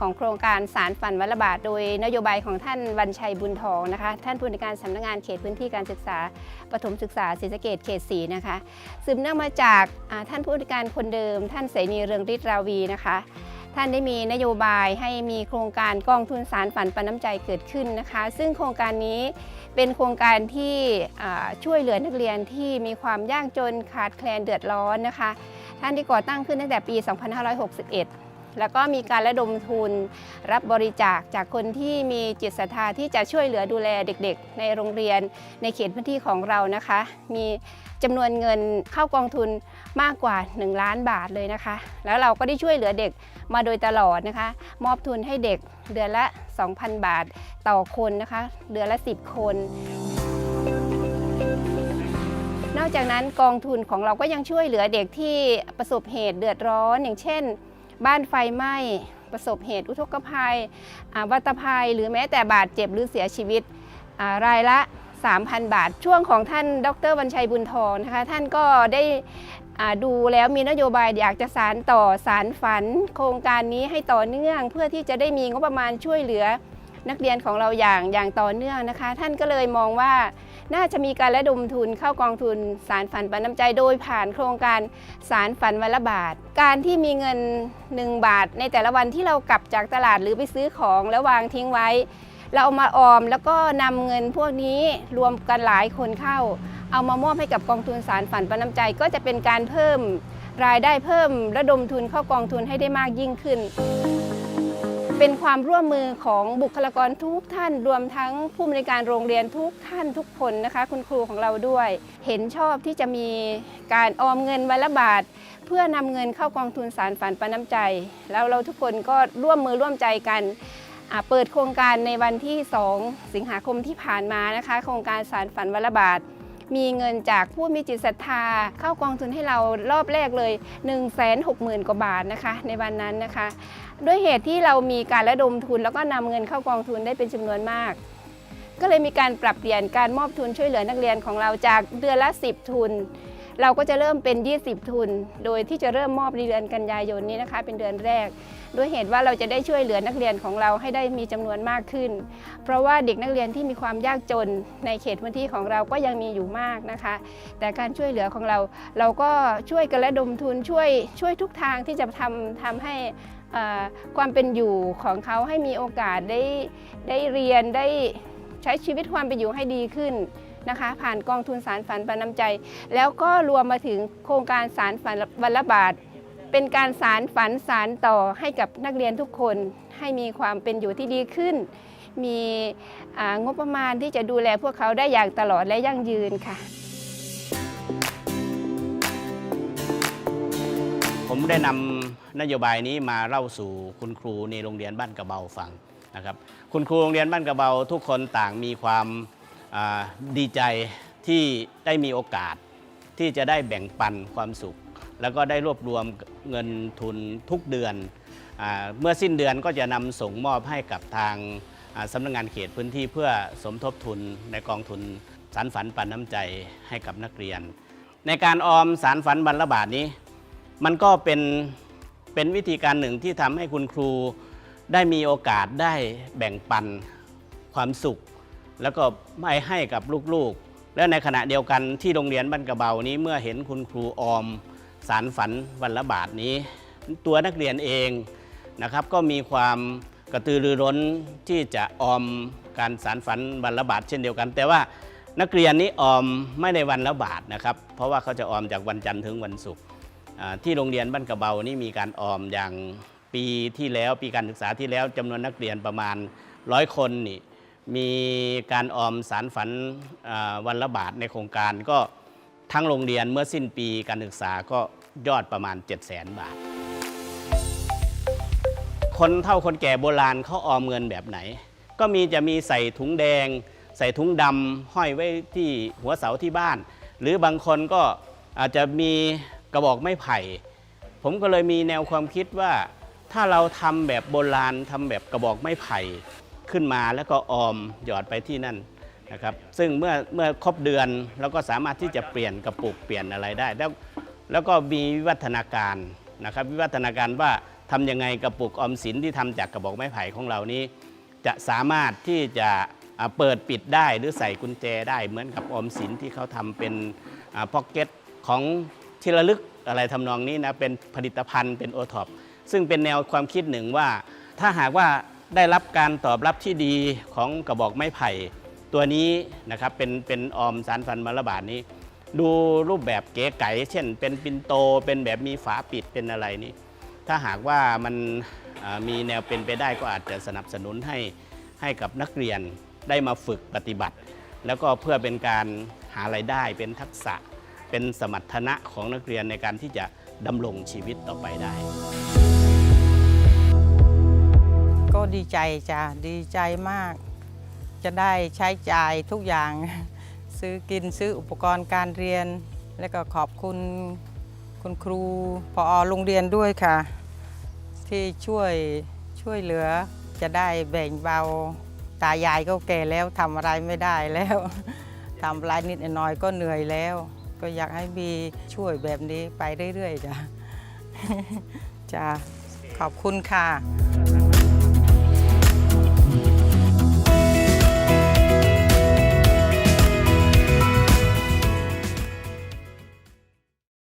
ของโครงการสารฝันวัลบาท โดยนโยบายของท่านวันชัยบุญทองนะคะ ท่านผู้ในวยการสำนักงานเขตพื้นที่การศึกษาปฐมศึกษาศรีสะเกดเขตสีนะคะสืบเนื่องมาจากท่านผู้ในวยการคนเดิม ท่านเสนีเรืองฤทธิ์ราวีนะคะท่านได้มีนโยบายให้มีโครงการกองทุนสารฝันปันน้ำใจเกิดขึ้นนะคะ ซึ่งโครงการนี้เป็นโครงการที่ช่วยเหลือนักเรียนที่มีความยากจนขาดแคลนเดือดร้อนนะคะ ท่านที่ก่อตั้งขึ้นตั้งแต่ปี 2561 แล้วก็มีการระดมทุน รับบริจาคจากคนที่มีจิตศรัทธาที่จะช่วยเหลือดูแลเด็กๆ ในโรงเรียนในเขตพื้นที่ของเรานะคะ มีจำนวนเงินเข้ากองทุนมากกว่า 1 ล้านบาทเลยนะคะ แล้วเราก็ได้ช่วยเหลือเด็กมาโดยตลอดนะคะ มอบทุนให้เด็กเดือนละ 2,000 บาทต่อคนนะคะ เดือนละ 10 คนนอกจากนั้นกองทุนของเราก็ยังช่วยเหลือเด็กที่ประสบเหตุเดือดร้อนอย่างเช่น บ้านไฟไหม้ประสบเหตุอุทกภัยวัตภัย หรือแม้แต่บาดเจ็บหรือเสียชีวิตรายละ 3,000 บาท ช่วงของท่านดรบัญชัยบุญทองนะคะท่านก็ได้ดูแล้วมีนโยบายอยากจะสารต่อสารฝัน โครงการนี้ให้ต่อเนื่อง เพื่อที่จะได้มีงบประมาณช่วยเหลือนักเรียนของเราอย่างอย่างต่อเนื่องนะคะ ท่านก็เลยมองว่า น่าจะมีการระดมทุนเข้ากองทุนสารฝันปันน้ำใจโดยผ่านโครงการสารฝันวันละบาท การที่มีเงิน 1 บาท ในแต่ละวันที่เรากลับจากตลาดหรือไปซื้อของแล้ววางทิ้งไว้ เราเอามาออมแล้วก็นำเงินพวกนี้รวมกันหลายคนเข้า เอามามอบให้กับกองทุนสารฝันปันน้ำใจก็จะเป็นการเพิ่มรายได้เพิ่มระดมทุนเข้ากองทุนให้ได้มากยิ่งขึ้น เป็นความร่วมมือของบุคลากรทุกท่าน รวมทั้งผู้บริการโรงเรียนทุกท่านทุกคนนะคะ คุณครูของเราด้วย เห็นชอบที่จะมีการออมเงินวันละบาท เพื่อนำเงินเข้ากองทุนสารฝันปันน้ำใจ แล้วเราทุกคนก็ร่วมมือร่วมใจกันเปิดโครงการในวันที่ 2 สิงหาคมที่ผ่านมานะคะ โครงการสารฝันวันละบาท มีเงินจากผู้มีจิตศรัทธา เข้ากองทุนให้เรารอบแรกเลย 1 6 0 0 0 0 กว่าบาทนะคะ ในวันนั้นนะคะ ด้วยเหตุที่เรามีการระดมทุน แล้วก็นำเงินเข้ากองทุนได้เป็นจำนวนมาก ก็เลยมีการปรับเปลี่ยนการมอบทุนช่วยเหลือนักเรียนของเราจากเดือนละ 10 ทุน เราก็จะเริ่มเป็น 20 ทุน โดยที่จะเริ่มมอบในเดือนกันยายนนี้นะคะ เป็นเดือนแรก ด้วยเหตุว่าเราจะได้ช่วยเหลือนักเรียนของเราให้ได้มีจำนวนมากขึ้น เพราะว่าเด็กนักเรียนที่มีความยากจนในเขตพื้นที่ของเราก็ยังมีอยู่มากนะคะ แต่การช่วยเหลือของเรา เราก็ช่วยกันระดมทุนช่วยช่วยทุกทางที่จะทำทำให้ความเป็นอยู่ของเขาให้มีโอกาสได้ได้เรียนได้ใช้ชีวิตความเป็นอยู่ให้ดีขึ้น นะคะ ผ่านกองทุนสารฝันปันน้ำใจ แล้วก็รวมมาถึงโครงการสารฝันวันละบาท เป็นการสารฝันสารต่อให้กับนักเรียนทุกคนให้มีความเป็นอยู่ที่ดีขึ้น มีงบประมาณที่จะดูแลพวกเขาได้อย่างตลอดและยั่งยืนค่ะ ผมได้นำนโยบายนี้มาเล่าสู่คุณครูในโรงเรียนบ้านกระเบาฟังนะครับ คุณครูโรงเรียนบ้านกระเบาทุกคนต่างมีความ ดีใจที่ได้มีโอกาสที่จะได้แบ่งปันความสุข แล้วก็ได้รวบรวมเงินทุนทุกเดือนอเมื่อสิ้นเดือนก็จะนำส่งมอบให้กับทางสำนักงานเขตพื้นที่เพื่อสมทบทุนในกองทุนสารฝันปันน้ำใจให้กับนักเรียน ในการออมสารฝันบรรลบาทนี้ มันก็เป็นเป็นวิธีการหนึ่งที่ทำให้คุณครูได้มีโอกาสได้แบ่งปันความสุข แล้วก็ไม่ให้กับลูกๆ และในขณะเดียวกันที่โรงเรียนบ้านกระเบานี้เมื่อเห็นคุณครูออม สารฝันวันละบาทนี้ ตัวนักเรียนเองนะครับก็มีความกระตือรือร้นที่จะออมการสารฝันวันละบาทเช่นเดียวกัน แต่ว่านักเรียนนี้ออมไม่ในวันละบาทนะครับเพราะว่าเขาจะออมจากวันจันทร์ถึงวันศุกร์ที่โรงเรียนบ้านกระเบานี่มีการออมอย่างปีที่แล้วปีการศึกษาที่แล้วจำนวนนักเรียนประมาณร้อยคนนี่ มีการออมสารฝันวันละบาทในโครงการก็ทั้งโรงเรียนเมื่อสิ้นปีการศึกษาก็ยอดประมาณ 7 0 0 0 0 0 บาท คนเท่าคนแก่โบราณเขาออมเงินแบบไหน ก็มีจะมีใส่ถุงแดง ใส่ถุงดำห้อยไว้ที่หัวเสาที่บ้าน หรือบางคนก็อาจจะมีกระบอกไม้ไผ่ ผมก็เลยมีแนวความคิดว่าถ้าเราทำแบบโบราณทำแบบกระบอกไม้ไผ่ ขึ้นมาแล้วก็ออมหยอดไปที่นั่นนะครับซึ่งเมื่อเมื่อครบเดือนเราก็สามารถที่จะเปลี่ยนกระปุกเปลี่ยนอะไรได้ แล้วแล้วก็มีวิวัฒนาการนะครับวิวัฒนาการว่าทำยังไงกระปุกออมสินที่ทำจากกระบอกไม้ไผ่ของเรานี้ จะสามารถที่จะเปิดปิดได้หรือใส่กุญแจได้เหมือนกับออมสินที่เขาทำเป็นพ็อกเก็ตของที่ระลึกอะไรทำนองนี้นะเป็นผลิตภัณฑ์เป็นโอท็อปซึ่งเป็นแนวความคิดหนึ่งว่าถ้าหากว่า ได้รับการตอบรับที่ดีของกระบอกไม้ไผ่ตัวนี้นะครับเป็นเป็นออมสารฟันมะระบาดนี้ ดูรูปแบบเก๋ไก๋เช่น เป็นปินโตเป็นแบบมีฝาปิดเป็นอะไรนี้ ถ้าหากว่ามันมีแนวเป็นไปได้ก็อาจจะสนับสนุนให้ให้กับนักเรียนได้มาฝึกปฏิบัติ แล้วก็เพื่อเป็นการหาไรายได้เป็นทักษะเป็นสมรรถนะของนักเรียนในการที่จะดำรงชีวิตต่อไปได้ ก็ดีใจจ้ะดีใจมาก จะได้ใช้จ่ายทุกอย่าง ซื้อกินซื้ออุปกรณ์การเรียน และก็ขอบคุณคุณครูพอโรงเรียนด้วยค่ะ ที่ช่วยช่วยเหลือจะได้แบ่งเบาตายายก็แก่แล้วทำอะไรไม่ได้แล้วทำอะไรนิดหน่อยก็เหนื่อยแล้ว ก็อยากให้มีช่วยแบบนี้ไปเรื่อยๆจ้ะจ้ะขอบคุณค่ะ